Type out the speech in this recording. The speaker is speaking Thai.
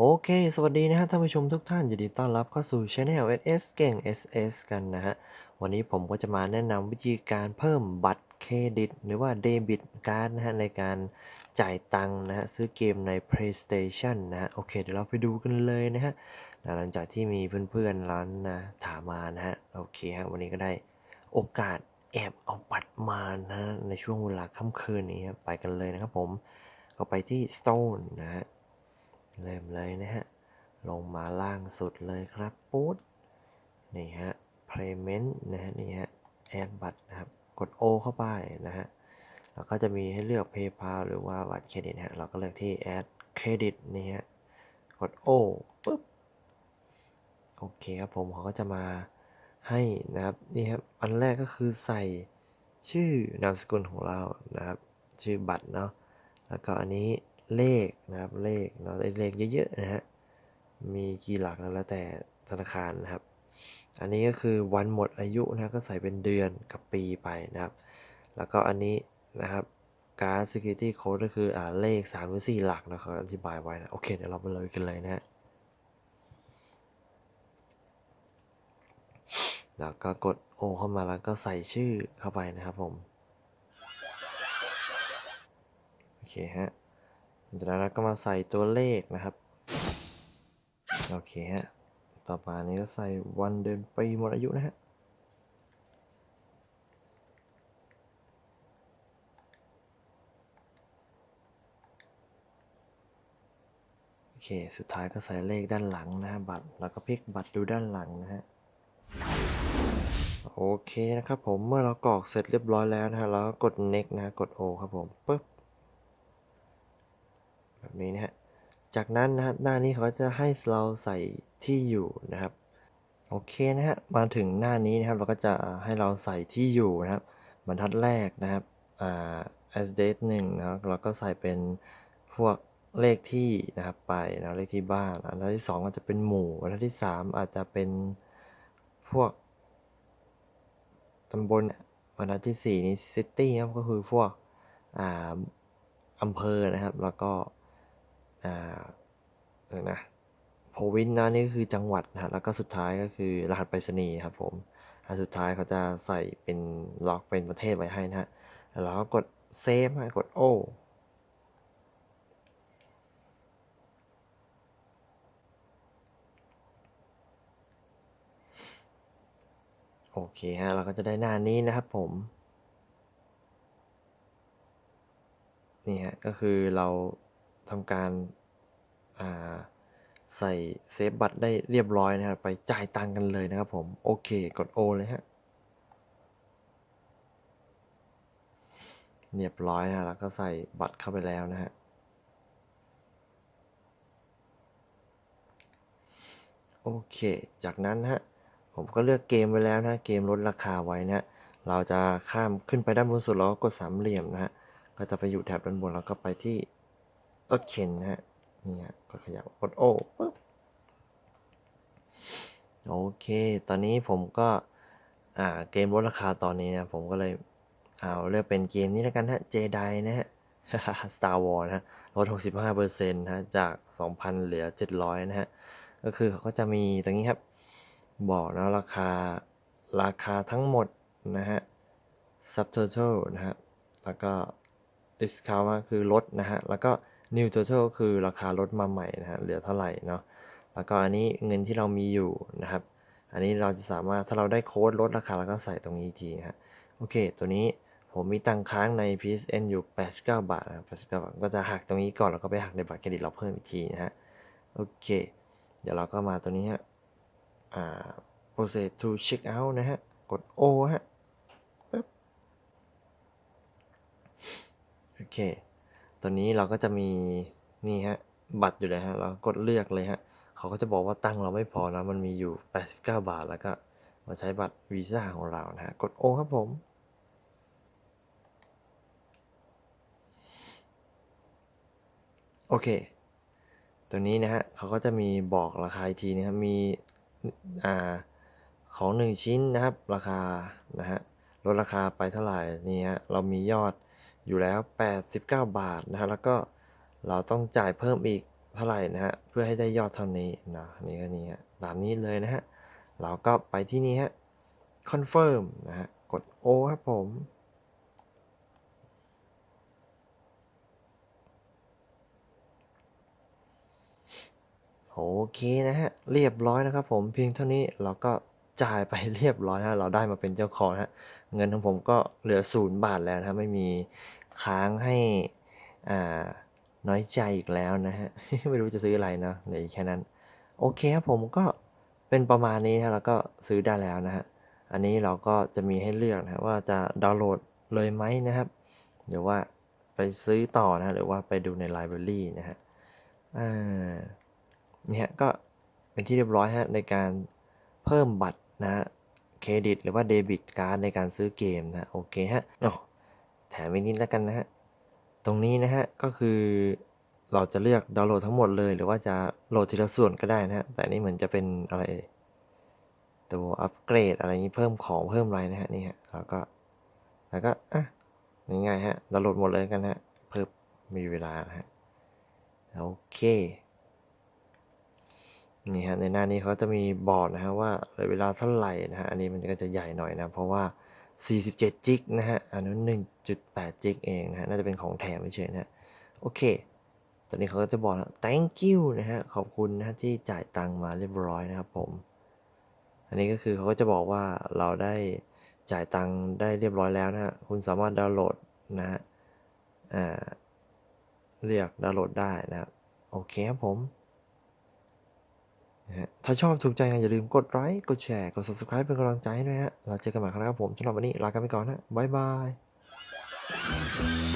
โอเค สวัสดีนะฮะท่านผู้ชมทุกท่านยินดีต้อนรับเข้าสู่ Channel SS เก่ง SS กันนะฮะ วันนี้ผมก็จะมาแนะนำวิธีการเพิ่มบัตรเครดิต หรือว่าเดบิตการ์ดนะฮะในการจ่ายตังค์นะฮะซื้อเกมใน PlayStation นะฮะ โอเค เดี๋ยวเราไปดูกันเลยนะฮะ หลังจากที่มีเพื่อนๆร้านนะถามมานะฮะ โอเคฮะ วันนี้ก็ได้โอกาสแอบเอาบัตรมานะในช่วงเวลาค่ำคืนนี้ครับไปกันเลยนะครับผม ก็ไปที่ Stone นะฮะ เริ่มเลยนะฮะ ลงมาล่างสุดเลยครับปุ๊ดนี่ฮะ payment นะฮะนี่ฮะ add บัตรนะครับ กด O เข้าไปนะฮะ แล้วก็จะมีให้เลือก PayPal หรือว่าบัตรเครดิตฮะ เราก็เลือกที่ add credit นี่ฮะ กด O ปุ๊บ โอเคครับผมเขาก็จะมาให้นะครับ นี่ครับ อันแรกก็คือใส่ชื่อนามสกุลของเรานะครับ ชื่อบัตรเนาะ แล้วก็อันนี้ เลขนะครับเลขเนาะเลขเยอะๆนะฮะมีกี่หลักแล้วแต่ธนาคารนะครับ อันนี้ก็คือวันหมดอายุนะก็ใส่เป็นเดือนกับปีไปนะครับ แล้วก็อันนี้นะครับการ security code ก็คืออ่าเลข3หรือ4หลักนะเขาอธิบายไว้นะ โอเค เดี๋ยวเราไปเลยกันเลยนะฮะแล้วก็กด O เข้ามาแล้วก็ใส่ชื่อเข้าไปนะครับผม โอเคฮะ จากนั้นเราก็มาใส่ตัวเลขนะครับ โอเคฮะ ต่อมานี้ก็ใส่วันเดือนปีหมดอายุนะฮะโอเค สุดท้ายก็ใส่เลขด้านหลังนะฮะบัตร แล้วก็พลิกบัตรดูด้านหลังนะฮะโอเคนะครับผมเมื่อเรากรอกเสร็จเรียบร้อยแล้วนะฮะแล้วก็กด next นะฮะกด O ครับผมปึ๊บ แบบนี้นะฮะ จากนั้นนะฮะหน้านี้เขาจะให้เราใส่ที่อยู่นะครับ โอเคนะฮะ มาถึงหน้านี้นะครับ เราก็จะให้เราใส่ที่อยู่นะครับ บรรทัดแรกนะครับ อ่า address หนึ่งนะครับเราก็ใส่เป็นพวกเลขที่นะครับไปนะเลขที่บ้านอันที่สองก็จะเป็นหมู่อันที่สามอาจจะเป็นพวกตำบลอันที่สี่นี่ city ครับก็คือพวกอ่าอำเภอนะครับ แล้วก็ อ่าเออนะโพวินนะนี่ก็คือจังหวัดนะฮะแล้วก็สุดท้ายก็คือรหัสไปรษณีย์ครับผมอันสุดท้ายเขาจะใส่เป็นล็อกเป็นประเทศไว้ให้นะฮะแล้วเราก็กดเซฟกดโอโอเคฮะเราก็จะได้หน้านี้นะครับผม นี่ฮะก็คือเรา ทำการาใส่เซฟบัตรได้เรียบร้อยนะครับไปจ่ายตังกันเลยนะครับผม โอเค กด O เลยฮะเรียบร้อยนะแล้วก็ใส่บัตรเข้าไปแล้วนะฮะโอเค จากนั้นฮะผมก็เลือกเกมไว้แล้วนะเกมลดราคาไว้นะฮะเราจะข้ามขึ้นไปด้านบนสุดแล้วก็กดสามเหลี่ยมนะฮะก็จะไปอยู่แถบด้านบนแล้วก็ไปที่ รถเข็นนะฮะนี่ฮะกดขยับกดโอ้ปึ๊บโอเค ตอนนี้ผมก็อ่าเกมลดราคาตอนนี้นะผมก็เลยเอาเลือกเป็นเกมนี้แล้วกันฮะเจไดนะฮะ Star Wars นะฮะลด65%นะฮะจาก 2,000 เหลือ 700 นะฮะ ก็คือเขาก็จะมีตรงนี้ครับ บอกนะราคาราคาทั้งหมดนะฮะ subtotal นะฮะ แล้วก็ discount คือลดนะฮะ แล้วก็ new total ก็คือราคาลดมาใหม่นะฮะเหลือเท่าไหร่เนาะแล้วก็อันนี้เงินที่เรามีอยู่นะครับ อันนี้เราจะสามารถถ้าเราได้โค้ดลดราคาแล้วก็ใส่ตรงนี้อีกทีนะฮะโอเค ตัวนี้ผมมีตังค้างใน PSN อยู่ 89 บาทนะ89 บาท ก็จะหักตรงนี้ก่อนแล้วก็ไปหักในบัตรเครดิตเราเพิ่มอีกทีนะฮะ โอเค เดี๋ยวเราก็มาตัวนี้ฮะ อ่า process to check out นะฮะ กด O ฮะ ปึ๊บ โอเค ตัวนี้เราก็จะมีนี่ฮะบัตรอยู่เลยฮะเรากดเลือกเลยฮะเขาก็จะบอกว่าตั้งเราไม่พอนะมันมีอยู่ 89 บาทแล้วก็มาใช้บัตรวีซ่าของเรานะฮะกด O ครับผมโอเค ตัวนี้นะฮะเขาก็จะมีบอกราคาทีนะครับ มีอ่าของหนึ่งชิ้นนะครับ ราคานะฮะลดราคาไปเท่าไหร่นี่ฮะเรามียอด อยู่แล้ว 89 บาทนะฮะแล้วก็เราต้องจ่ายเพิ่มอีกเท่าไหร่นะฮะเพื่อให้ได้ยอดเท่านี้นะนี่ก็นี่ฮะตามนี้เลยนะฮะเราก็ไปที่นี่ฮะ confirm นะฮะกด O ครับผมโอเคนะฮะเรียบร้อยนะครับผมเพียงเท่านี้เราก็จ่ายไปเรียบร้อยนะเราได้มาเป็นเจ้าของนะฮะเงินของผมก็เหลือศูนย์บาทแล้วนะฮะไม่มี ค้างให้อ่าน้อยใจอีกแล้วนะฮะ ไม่รู้จะซื้ออะไรเนาะเดี๋ยวแค่นั้น โอเคครับผมก็เป็นประมาณนี้นะฮะแล้วก็ซื้อได้แล้วนะฮะ อันนี้เราก็จะมีให้เลือกนะว่าจะดาวน์โหลดเลยไหมนะครับหรือว่าไปซื้อต่อนะหรือว่าไปดูในไลบรารีนะฮะอ่าเนี่ยก็เป็นที่เรียบร้อยฮะในการเพิ่มบัตรนะฮะเครดิต หรือว่าเดบิตการ์ดในการซื้อเกมนะโอเคฮะอ๋อ แถมอีกนิดแล้วกันนะฮะ ตรงนี้นะฮะก็คือเราจะเลือกดาวน์โหลดทั้งหมดเลย หรือว่าจะโหลดทีละส่วนก็ได้นะฮะ แต่นี่เหมือนจะเป็นอะไรตัวอัปเกรดอะไรนี้เพิ่มของเพิ่มอะไรนะฮะนี่ฮะแล้วก็แล้วก็อะง่ายๆฮะดาวน์โหลดหมดเลยกันฮะเพิ่มมีเวลานะฮะโอเคนี่ฮะในหน้านี้เขาจะมีบอกนะฮะว่าเวลาเท่าไหร่นะฮะอันนี้มันก็จะใหญ่หน่อยนะ เพราะว่า 47จิกนะฮะอันนั้น1.8จิกเองนะฮะน่าจะเป็นของแถมเฉยๆนะฮะโอเค ตอนนี้เขาก็จะบอกนะ thank you นะฮะขอบคุณนะฮะที่จ่ายตังค์มาเรียบร้อยนะครับผม อันนี้ก็คือเขาก็จะบอกว่าเราได้จ่ายตังค์ได้เรียบร้อยแล้วนะฮะคุณสามารถดาวน์โหลดนะฮะอ่าเรียกดาวน์โหลดได้นะโอเคครับผม นะฮะถ้าชอบถูกใจอย่าลืมกดไลค์กดแชร์กด subscribe เป็นกำลังใจให้ด้วยฮะเราเจอกันใหม่ครั้งหน้าครับผมสำหรับวันนี้ลากันไปก่อนนะบ๊ายบาย